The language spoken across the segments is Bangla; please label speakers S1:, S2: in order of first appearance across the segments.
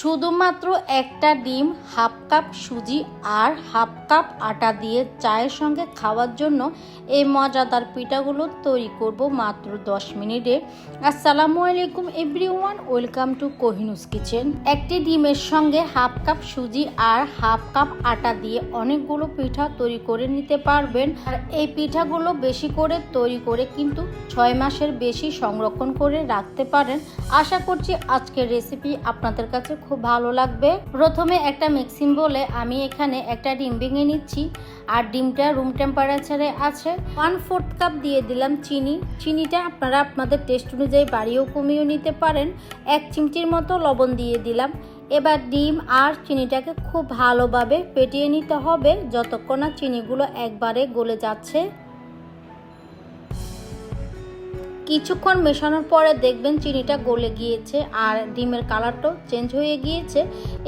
S1: শুধুমাত্র একটা ডিম, হাফ কাপ সুজি আর হাফ কাপ আটা দিয়ে চায়ের সঙ্গে খাওয়ার জন্য এই মজাদার পিঠাগুলো তৈরি করব মাত্র 10 মিনিটে। আসসালামু আলাইকুম everyone, welcome to Kohinur's kitchen. একটি ডিমের সঙ্গে হাফ কাপ সুজি আর হাফ কাপ আটা দিয়ে অনেকগুলো পিঠা তৈরি করে নিতে পারবেন। আর এই পিঠাগুলো বেশি করে তৈরি করে কিন্তু ছয় মাসের বেশি সংরক্ষণ করে রাখতে পারেন। আশা করছি আজকের রেসিপি আপনাদের কাছে খুব ভালো লাগবে। প্রথমে একটা মিক্সিং বলে আমি এখানে একটা ডিম ভেঙে নিচ্ছি। আর ডিমটা রুম টেম্পারেচারে আছে। ওয়ান ফোর্থ কাপ দিয়ে দিলাম চিনি। চিনিটা আপনারা আপনাদের টেস্ট অনুযায়ী বাড়িয়েও কমিয়েও নিতে পারেন। এক চিমটির মতো লবণ দিয়ে দিলাম। এবার ডিম আর চিনিটাকে খুব ভালোভাবে পেটিয়ে নিতে হবে, যতক্ষণ না চিনিগুলো একবারে গলে যাচ্ছে। কিছুক্ষণ মেশানোর পরে দেখবেন চিনিটা গলে গিয়েছে আর ডিমের কালারটাও চেঞ্জ হয়ে গিয়েছে।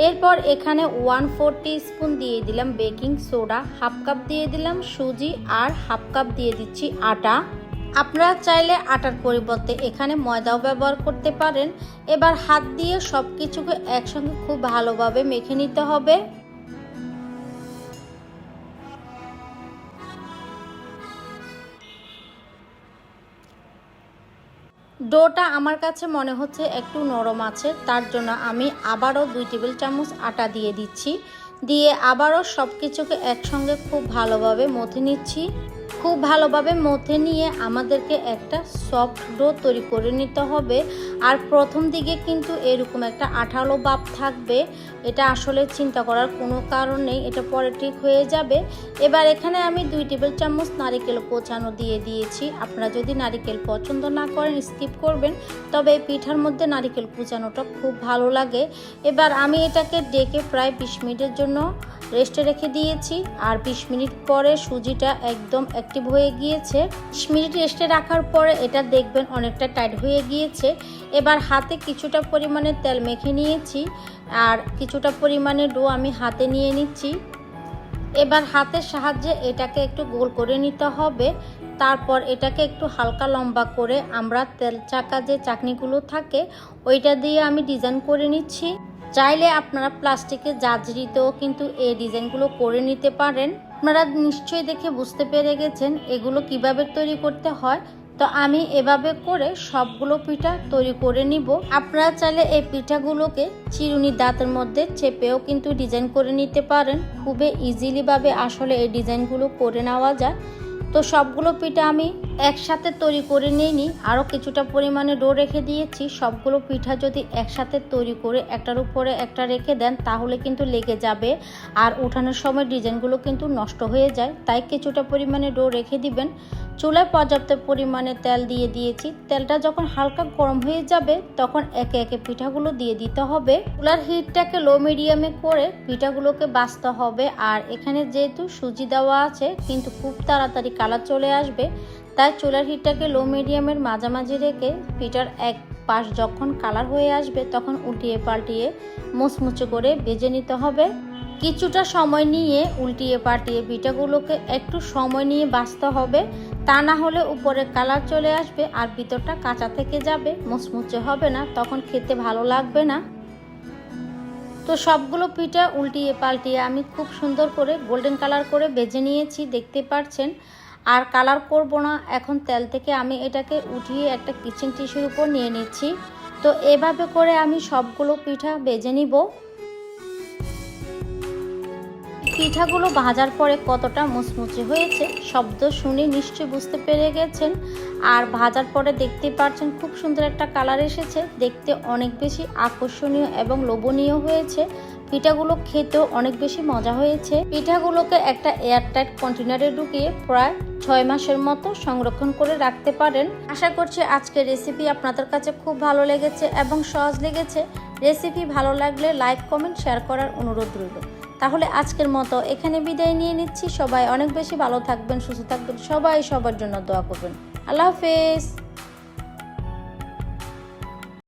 S1: এরপর এখানে ওয়ান ফোর স্পুন দিয়ে দিলাম বেকিং সোডা হাফ কাপ দিয়ে দিলাম সুজি আর হাফ কাপ দিয়ে দিচ্ছি আটা। আপনারা চাইলে আটার পরিবর্তে এখানে ময়দাও ব্যবহার করতে পারেন। এবার হাত দিয়ে সব কিছুকে একসঙ্গে খুব ভালোভাবে মেখে নিতে হবে। ডোটা আমার কাছে মনে হচ্ছে একটু নরম আছে, তার জন্য আমি আবারও দুই টেবিল চামচ আটা দিয়ে দিচ্ছি। দিয়ে আবারও সব কিছুকে একসঙ্গে খুব ভালোভাবে মথে নিচ্ছি। খুব ভালোভাবে মথে নিয়ে আমাদেরকে একটা সফট ডো তৈরি করে নিতে হবে। আর প্রথম দিকে কিন্তু এরকম একটা আঠালো ভাব থাকবে, এটা আসলে চিন্তা করার কোনো কারণ নেই, এটা পরে ঠিক হয়ে যাবে। এবার এখানে আমি দুই টেবিল চামচ নারিকেল কোচানো দিয়ে দিয়েছি। আপনারা যদি নারিকেল পছন্দ না করেন স্কিপ করবেন, তবে এই পিঠার মধ্যে নারিকেল কুচানোটা খুব ভালো লাগে। এবার আমি এটাকে ডেকে প্রায় বিশ মিনিটের জন্য রেস্টে রেখে দিয়েছি। আর বিশ মিনিট পরে সুজিটা একদম অ্যাক্টিভ হয়ে গিয়েছে। বিশ মিনিট রেস্টে রাখার পরে এটা দেখবেন অনেকটা টাইট হয়ে গিয়েছে। এবার হাতে কিছুটা পরিমাণে তেল মেখে নিয়েছি। আর কিছুটা পরিমাণে ডো আমি হাতে নিয়ে নিচ্ছি। এবার হাতের সাহায্যে এটাকে একটু গোল করে নিতে হবে। তারপর এটাকে একটু হালকা লম্বা করে আমরা তেল চাকা যে চাকনিগুলো থাকে, ওইটা দিয়ে আমি ডিজাইন করে নিচ্ছি। চাইলে আপনারা প্লাস্টিকের জাজরিতেও কিন্তু এই ডিজাইনগুলো করে নিতে পারেন। আপনারা নিশ্চয়ই দেখে বুঝতে পেরে গেছেন এগুলো কীভাবে তৈরি করতে হয়। তো আমি এভাবে করে সবগুলো পিঠা তৈরি করে নিব। আপনারা চাইলে এই পিঠাগুলোকে চিরুনি দাঁতের মধ্যে চেপেও কিন্তু ডিজাইন করে নিতে পারেন। খুবই ইজিলিভাবে আসলে এই ডিজাইনগুলো করে নেওয়া যায়। তো সবগুলো পিঠা আমি একসাথে তৈরি করে নিইনি আরও কিছুটা পরিমাণে ডো রেখে দিয়েছি, সবগুলো পিঠা যদি একসাথে তৈরি করে একটার উপরে একটা রেখে দেন, তাহলে কিন্তু লেগে যাবে। আর উঠানোর সময় ডিজাইনগুলো কিন্তু নষ্ট হয়ে যায়, তাই কিছুটা পরিমাণে ডো রেখে দিবেন। চুলায় পর্যাপ্ত পরিমাণে তেল দিয়ে দিয়েছি। তেলটা যখন হালকা গরম হয়ে যাবে, তখন একে একে পিঠাগুলো দিয়ে দিতে হবে। চুলার হিটটাকে লো মিডিয়ামে করে পিঠাগুলোকে বাঁচতে হবে। আর এখানে যেহেতু সুজি দেওয়া আছে, কিন্তু খুব তাড়াতাড়ি কালার চলে আসবে তাই চুলার হিটটাকে লো মিডিয়ামের মাঝামাঝি রেখে পিঠার এক পাশ যখন কালার হয়ে আসবে, তখন উল্টিয়ে পাল্টিয়ে মুচমুচে করে ভেজে নিতে হবে। কিছুটা সময় নিয়ে উল্টিয়ে পাল্টিয়ে পিঠাগুলোকে একটু সময় নিয়ে বাঁচতে হবে। তা না হলে উপরে কালার চলে আসবে আর ভিতরটা কাঁচা থেকে যাবে মুচমুচে হবে না, তখন খেতে ভালো লাগবে না। তো সবগুলো পিঠা উল্টিয়ে পাল্টিয়ে আমি খুব সুন্দর করে গোল্ডেন কালার করে বেজে নিয়েছি, দেখতে পাচ্ছেন। আর কালার করব না। এখন তেল থেকে আমি এটাকে উঠিয়ে একটা কিচেন টিস্যুর উপর নিয়ে নিচ্ছি। তো এভাবে করে আমি সবগুলো পিঠা বেজে নিব। পিঠাগুলো ভাজার পরে কতটা মুচমুচে হয়েছে, শব্দ শুনে নিশ্চয়ই বুঝতে পেরে গেছেন। আর ভাজার পরে দেখতে পাচ্ছেন খুব সুন্দর একটা কালার এসেছে। দেখতে অনেক বেশি আকর্ষণীয় এবং লোভনীয় হয়েছে। পিঠাগুলো খেতেও অনেক বেশি মজা হয়েছে। পিঠাগুলোকে একটা এয়ারটাইট কন্টেনারে ঢুকিয়ে প্রায় ছয় মাসের মতো সংরক্ষণ করে রাখতে পারেন। আশা করছি আজকের রেসিপি আপনাদের কাছে খুব ভালো লেগেছে এবং সহজ লেগেছে। রেসিপি ভালো লাগলে লাইক কমেন্ট শেয়ার করার অনুরোধ রইল। তাহলে আজকের মতো এখানে বিদায় নিয়ে নিচ্ছি। সবাই অনেক বেশি ভালো থাকবেন, সুস্থ থাকবেন। সবাই সবার জন্য দোয়া করবেন। আল্লাহ হাফেজ।